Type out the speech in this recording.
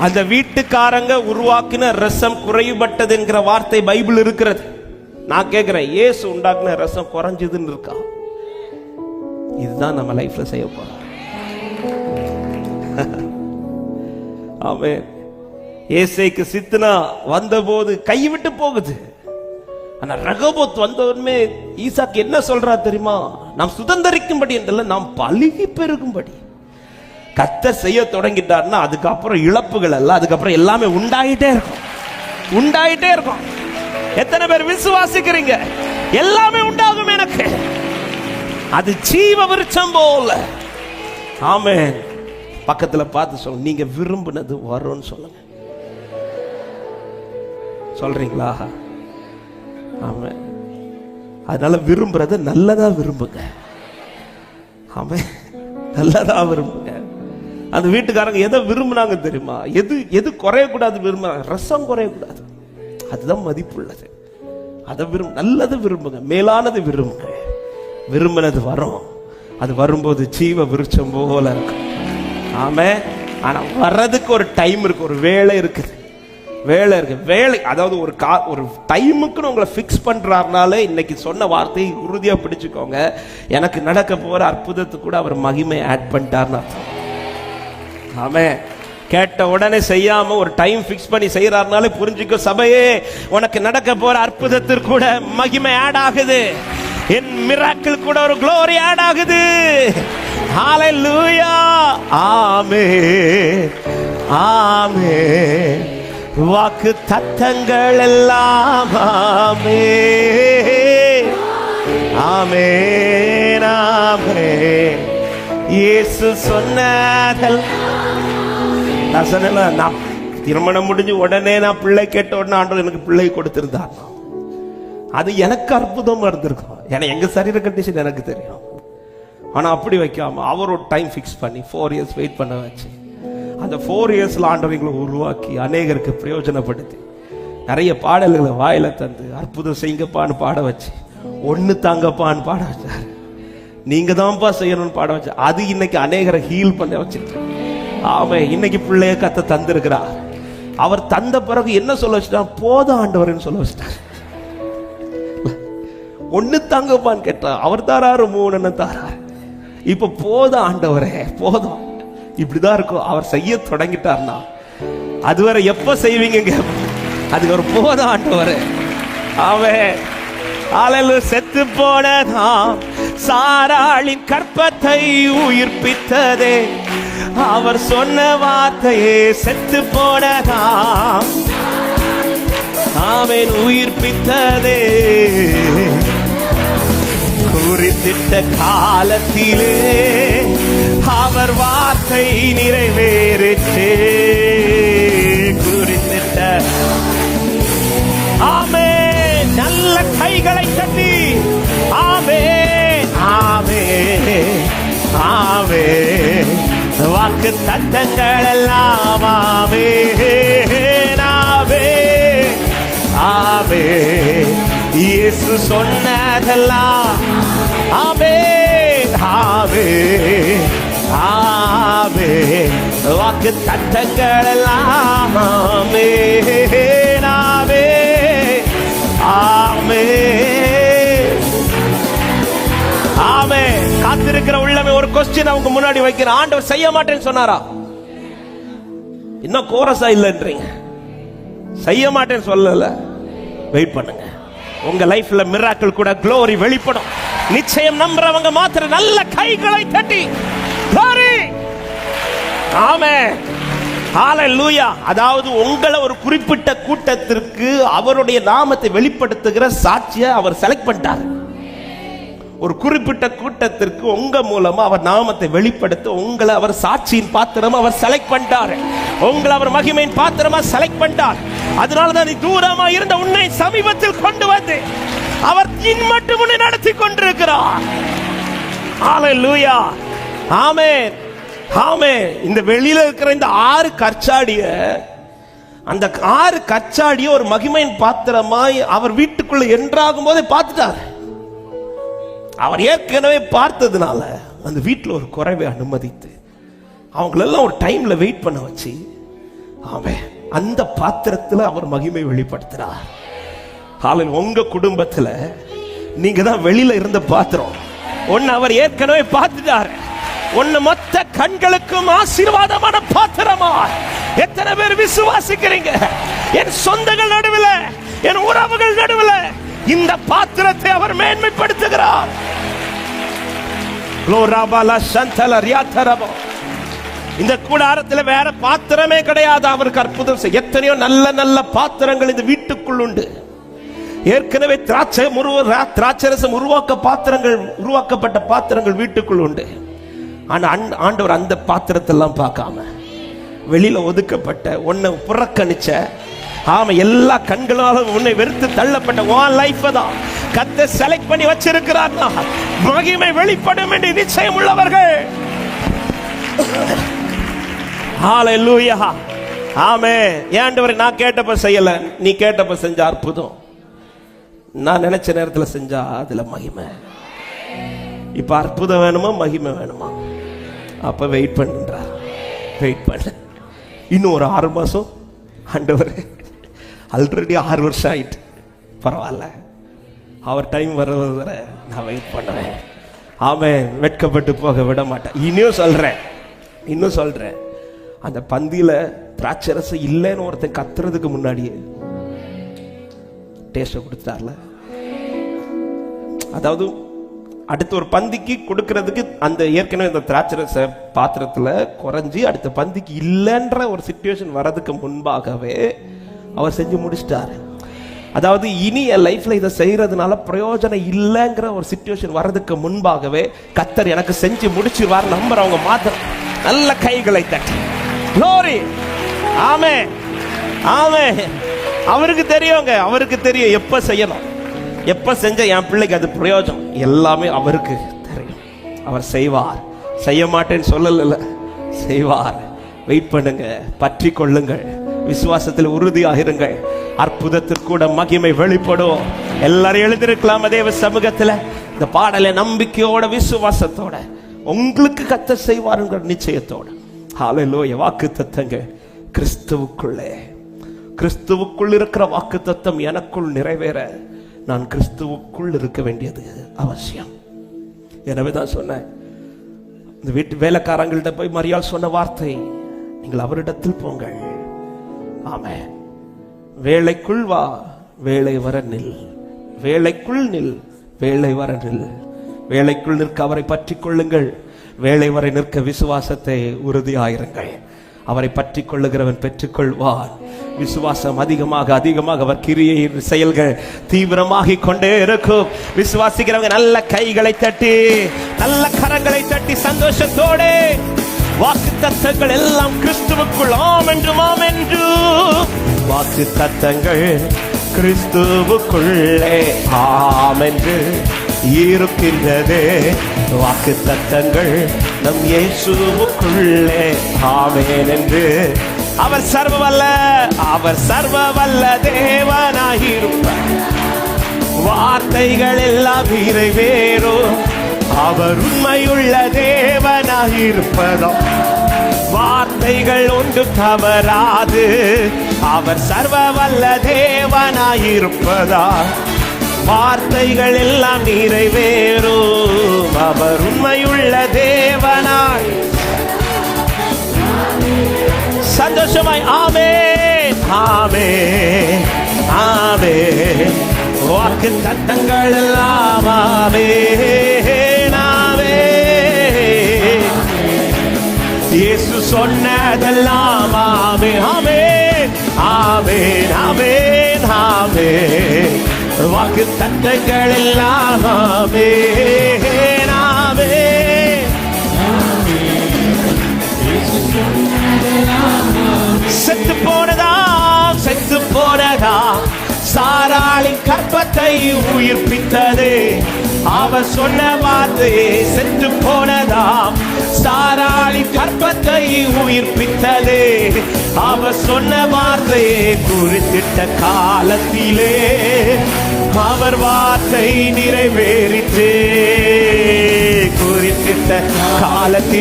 அந்த வீட்டுக்காரங்க உருவாக்கின ரசம் குறைபட்டது என்கிற வார்த்தை பைபிள் இருக்கிறது. நான் கேட்கிறேன் இயேசு உண்டாக்குன ரசம் குறைஞ்சதுன்னு இருக்கா? இதுதான் நம்ம லைஃப்ல செய்ய போறோம். ஆமே ஏசைக்கு சித்தனா வந்தபோது கைவிட்டு போகுது. ஆனா ரகபோத் வந்தவருமே ஈசாக்கு என்ன சொல்றா தெரியுமா? நாம் சுதந்திரிக்கும்படி என்றல்ல நாம் பழுகி பெருகும்படி. கத்தர் செய்ய தொடங்கிட்டாருன்னா அதுக்கப்புறம் இழப்புகள் எல்லாம் அதுக்கப்புறம் எல்லாமே உண்டாயிட்டே இருக்கும். உண்டாயிட்டே இருக்கும். எத்தனை பேர் விசுவாசிக்கிறீங்க? எல்லாமே உண்டாகும் எனக்கு. அது ஜீவ விருட்சம் போல. ஆமே பக்கத்துல பார்த்து சொல்லுங்க. நீங்க விரும்பினது வரும்னு சொல்லுங்க. சொல்றீங்களா? ஆமென். அதனால விரும்புறத நல்லதா விரும்புங்க. ஆமென். நல்லதா விரும்புங்க. அந்த வீட்டுக்காரங்க எதை விரும்புனாங்க தெரியுமா? எது எது குறையக்கூடாது விரும்புறாங்க ரசம் குறையக்கூடாது. அதுதான் மதிப்புள்ளது. அதை விரும்ப நல்லது விரும்புங்க மேலானது விரும்புங்க. விரும்பினது வரும். அது வரும்போது ஜீவ விருட்சம் போல இருக்கும் ஆமே ஆனா வர்றதுக்கு ஒரு டைம் இருக்கு ஒரு வேலை இருக்குது. வேலை இருக்கு. வேலை அதாவது ஒரு கா ஒரு டைமுக்குன்னு உங்களை ஃபிக்ஸ் பண்ணுறாருனாலே இன்னைக்கு சொன்ன வார்த்தையை உறுதியாக பிடிச்சுக்கோங்க. எனக்கு நடக்க போகிற அற்புதத்துக்கு கூட அவர் மகிமை ஆட் பண்ணிட்டார்னு அர்த்தம். ஆமே கேட்ட உடனே செய்யாம ஒரு டைம் ஃபிக்ஸ் பண்ணி செய்யறாருனாலே புரிஞ்சுக்கோ சபையே உனக்கு நடக்க போற அற்புதத்திற்கு கூட மகிமை ஆட் ஆகுது. என் மிராக்கிள் கூட ஒரு க்ளோரி ஆட் ஆகுது. ஹalleluya ஆமே ஆமே வாக்கு தத்தங்கள் எல்லாம் ஆமே ஆமே ஆமே இயேசு சொன்னதல் நான் நான் திருமணம் முடிஞ்சு உடனே நான் பிள்ளை கேட்ட உடனே ஆண்டவர் எனக்கு பிள்ளை கொடுத்திருந்தார். அது எனக்கு அற்புதமாக இருந்திருக்கும். ஏன்னா எங்க சரீர கண்டிஷன் எனக்கு தெரியும். ஆனால் அப்படி வைக்காம அவர் ஒரு டைம் ஃபிக்ஸ் பண்ணி ஃபோர் இயர்ஸ் வெயிட் பண்ண வச்சு அந்த ஃபோர் இயர்ஸ்ல ஆண்டவங்களை உருவாக்கி அநேகருக்கு பிரயோஜனப்படுத்தி நிறைய பாடல்களை வாயில தந்து அற்புதம் செய்யுங்கப்பான்னு பாட வச்சு ஒண்ணு தாங்கப்பான்னு பாட வச்சார். நீங்க தான்ப்பா செய்யணும்னு பாட வச்சு அது இன்னைக்கு அநேகரை ஹீல் பண்ண வச்சிருக்கேன் ஆமே இன்னைக்கு பிள்ளைய கத்த தந்திருக்கிறார். அவர் தந்த பிறகு என்ன சொல்ல வச்சுட்டான் போதும் ஆண்டவர்னு சொல்ல வச்சுட்டார். ஒண்ணு தாங்கப்பான்னு கேட்டா அவர் தாராரு மூணுன்னு தாராரு. இப்ப போதும் ஆண்டவரே போதும். இப்படிதான் இருக்கும். அவர் செய்ய தொடங்கிட்டார்னா. அதுவரை எப்ப செய்வீங்க அதுக்கு ஒரு போதும் ஆண்டவரே. அவன் செத்து போனதான் சாராளின் கற்பத்தை உயிர்ப்பித்ததே. அவர் சொன்ன வார்த்தையே செத்து போனதாம். ஆமேன் உயிர்ப்பித்ததே. குறித்திட்ட காலத்திலே அவர் வார்த்தை நிறைவேறிச்சே. குறித்திட்ட ஆமே நல்ல கைகளை தட்டி ஆமே ஆவே ஆவே. வாக்கு தத்தங்கள் எல்லாம் ஆவே ஆவே. ஆவே. இயேசு சொன்னதெல்லாம் ஆவே ஆவே. ஆவே. வாக்கு தத்தங்கள் எல்லாம் ஆமே. உள்ளமே நான் உங்க முன்னாடி வைக்கிறேன். ஆண்டவர் செய்ய மாட்டேன்னு சொன்னாரா? இன்னும் கோரஸா இல்லைன்றீங்க. செய்ய மாட்டேன்னு சொல்லல. வெயிட் பண்ணுங்க. உங்க லைஃப்ல மிராக்கள் கூட க்ளோரி வெளிப்படும். நிச்சயம் நம்புறவங்க மாத்திர நல்ல கைகளை தட்டி. Glory! ஆமே ஹalleluya அதாவது உங்களை ஒரு குறிப்பிட்ட கூட்டத்திற்கு அவருடைய நாமத்தை வெளிப்படுத்துகிற சாட்சியை அவர் செலக்ட் பண்ணிட்டார். ஒரு குறிப்பிட்ட கூட்டத்திற்கு உங்க மூலமா அவர் நாமத்தை வெளிப்படுத்த உங்களை அவர் சாட்சியின் பாத்திரமா அவர் செலக்ட் பண்ணிட்டாரு. உங்களை அவர் மகிமையின் பாத்திரமா செலக்ட் பண்ணிட்டார். அதனாலதான் நீ தூரமா இருந்த உன்னை சமீபத்தில் கொண்டு வந்து அவர் மட்டும் உன்னை நடத்தி கொண்டிருக்கிறார். ஹalleluya ஆமென் ஆமென் இந்த வெளியில இருக்கிற இந்த ஆறு கற்சாடிய அந்த ஆறு கச்சாடிய ஒரு மகிமையின் பாத்திரமாய் அவர் வீட்டுக்குள்ள என்றாகும் போதே பார்த்துட்டார். அவர் ஏற்கனவே பார்த்ததுனால அந்த வீட்டில் ஒரு குறைவை அனுமதித்து அவங்களெல்லாம் ஒரு டைம்ல வெயிட் பண்ண வச்சு அவன் அந்த பாத்திரத்தில் அவர் மகிமை வெளிப்படுத்துறார். காலையில் உங்க குடும்பத்தில் நீங்க தான் வெளியில இருந்த பாத்திரம். ஒன்னு அவர் ஏற்கனவே பார்த்துட்டாரு. ஒன்னு மொத்த கண்களுக்கும் ஆசீர்வாதமான பாத்திரமா. எத்தனை பேர் விசுவாசிக்கிறீங்க? என் சொந்தங்கள் நடுவில் என் உறவுகள் நடுவில் இந்த பாத்திரத்தை அவர் மேன்மைப்படுத்துகிறார். இந்த கூடாரத்தில் வேற பாத்திரமே கிடையாது. அவருக்கு அற்புதம் செய்ய எத்தனையோ நல்ல நல்ல பாத்திரங்கள் இந்த வீட்டுக்குள் உண்டு. ஏற்கனவே திராட்சை திராட்சரசம் உருவாக்க பாத்திரங்கள் உருவாக்கப்பட்ட பாத்திரங்கள் வீட்டுக்குள் உண்டு. ஆனா ஆண்டவர் அந்த பாத்திரத்தெல்லாம் பார்க்காம வெளியில ஒதுக்கப்பட்ட உன்னை புறக்கணிச்ச ஆமா எல்லா கண்களாலும் உன்னை வெறுத்து தள்ளப்பட்ட உன் லைஃப் தான் கத்த செலக்ட் பண்ணி வச்சிருக்கிறார். மகிமை வெளிப்படும் என்று நிச்சயம் உள்ளவர்கள். ஹalleluya ஆமே ஏண்டவரை நான் கேட்டப்ப செய்யல. நீ கேட்டப்ப செஞ்ச அற்புதம். நான் நினைச்ச நேரத்துல செஞ்சா அதுல மகிமை. இப்ப அற்புதம் வேணுமா மகிமை வேணுமா? அப்ப வெயிட் பண்ணுன்றா. வெயிட் பண்ண. இன்னும் ஒரு ஆறு மாசம். ஆண்டவர் ஆல்ரெடி ஆறு வருஷம் ஆயிட்டு. பரவாயில்ல. அவர் டைம் வர்றது நான் வெயிட் பண்ணுவேன். அவன் வெட்கப்பட்டு போக விட மாட்டேன். இன்னும் சொல்கிறேன் இன்னும் சொல்கிறேன் அந்த பந்தியில் திராட்சரசம் இல்லைன்னு ஒருத்தன் கத்துறதுக்கு முன்னாடியே டேஸ்ட்டை கொடுத்தாருல அதாவது அடுத்த ஒரு பந்திக்கு கொடுக்கறதுக்கு அந்த ஏற்கனவே இந்த திராட்சரச பாத்திரத்தில் குறைஞ்சி அடுத்த பந்திக்கு இல்லைன்ற ஒரு சுச்சுவேஷன் வர்றதுக்கு முன்பாகவே அவர் செஞ்சு முடிச்சிட்டாரு. அதாவது இனி என் லைஃப்ல இதை செய்யறதுனால பிரயோஜனம் இல்லைங்கிற ஒரு சுச்சுவேஷன் வர்றதுக்கு முன்பாகவே கத்தர் எனக்கு செஞ்சு முடிச்சிருவார் நம்புறவங்க மாத்திரம் நல்ல கைகளை தட்டி. Glory. ஆமே ஆமே அவருக்கு தெரியுங்க அவருக்கு தெரியும் எப்ப செய்யணும். எப்ப செஞ்ச என் பிள்ளைக்கு அது பிரயோஜனம்? எல்லாமே அவருக்கு தெரியும். அவர் செய்வார். செய்ய மாட்டேன்னு சொல்லல செய்வார். வெயிட் பண்ணுங்க. பற்றி கொள்ளுங்கள். விசுவாசத்தில் உறுதியாகிருங்கள். அற்புதத்திற்கூட மகிமை வெளிப்படும். எல்லாரும் எழுதிருக்கலாம் தேவ சமூகத்துல. இந்த பாடலை நம்பிக்கையோட விசுவாசத்தோட உங்களுக்கு கத்த செய்வாருங்கிற நிச்சயத்தோட. ஹalleluya வாக்கு தத்தங்க கிறிஸ்துவுக்குள்ளே. கிறிஸ்துவுக்குள் இருக்கிற வாக்கு தத்தம் எனக்குள் நிறைவேற. நான் கிறிஸ்துவுக்குள் இருக்க வேண்டியது அவசியம். எனவே தான் சொன்னேன். இந்த வீட்டு வேலைக்காரங்கள்ட்ட போய் மரியாள் சொன்ன வார்த்தை நீங்கள் அவரிடத்தில் போங்கள். ஆமே வேலைக்குள் வா வேலை வர நில். வேலைக்குள் நில் வேலை வர நில். வேலைக்குள் நிற்க அவரை பற்றிக் கொள்ளுங்கள். வேலை வரை நிற்க விசுவாசத்தை உறுதியாயிருங்கள். அவரை பற்றி கொள்ளுகிறவன் பெற்றுக்கொள்வான் விசுவாசம் அதிகமாக அதிகமாக அவர் கிரியை செயல்கள் தீவிரமாகிக் கொண்டே இருக்கும். விசுவாசிக்கிறவங்க நல்ல கைகளை தட்டி நல்ல கரங்களை தட்டி சந்தோஷத்தோட வாக்கு தத்தங்கள் எல்லாம் கிறிஸ்துவுக்குள் ஆம் என்று ஆம் என்று வாக்கு தத்தங்கள் கிறிஸ்துவுக்குள்ளே ஆமென்று இருக்கின்றதே. வாக்கு தத்தங்கள் நம் இயேசுவுக்குள்ளே ஆமேன் என்று. அவர் சர்வவல்ல அவர் சர்வவல்ல தேவனாயிருப்பார் வார்த்தைகள் எல்லாம் நிறைவேறும் அவர் உண்மையுள்ள தேவனாயிருப்பதோ. வார்த்தைகள் ஒன்று தவறாது. அவர் சர்வ வல்ல தேவனாயிருப்பதா வார்த்தைகள் எல்லாம் நிறைவேறும். அவர் உண்மையுள்ள தேவனாய். சந்தோஷமாய் ஆமே ஆமே ஆமே வாக்கு தத்தங்கள் எல்லாம் ஆமே சொன்னதெல்லாம் ஆமே ஆமே ஆமே ஆமே ஆமே. வாக்கு தத்தங்கள் எல்லாம் ஆமே. ஆமே ஆமே. கற்பத்தை உயிர்ப்பித்தது. அவ சொன்ன வார்த்தையே செத்து போனதாம். சாராளி கற்பத்தை உயிர்ப்பித்தது. அவ சொன்ன வார்த்தையே குறித்திட்ட காலத்திலே அவர் வார்த்தை நிறைவேறித்தே குறித்திட்ட காலத்தில்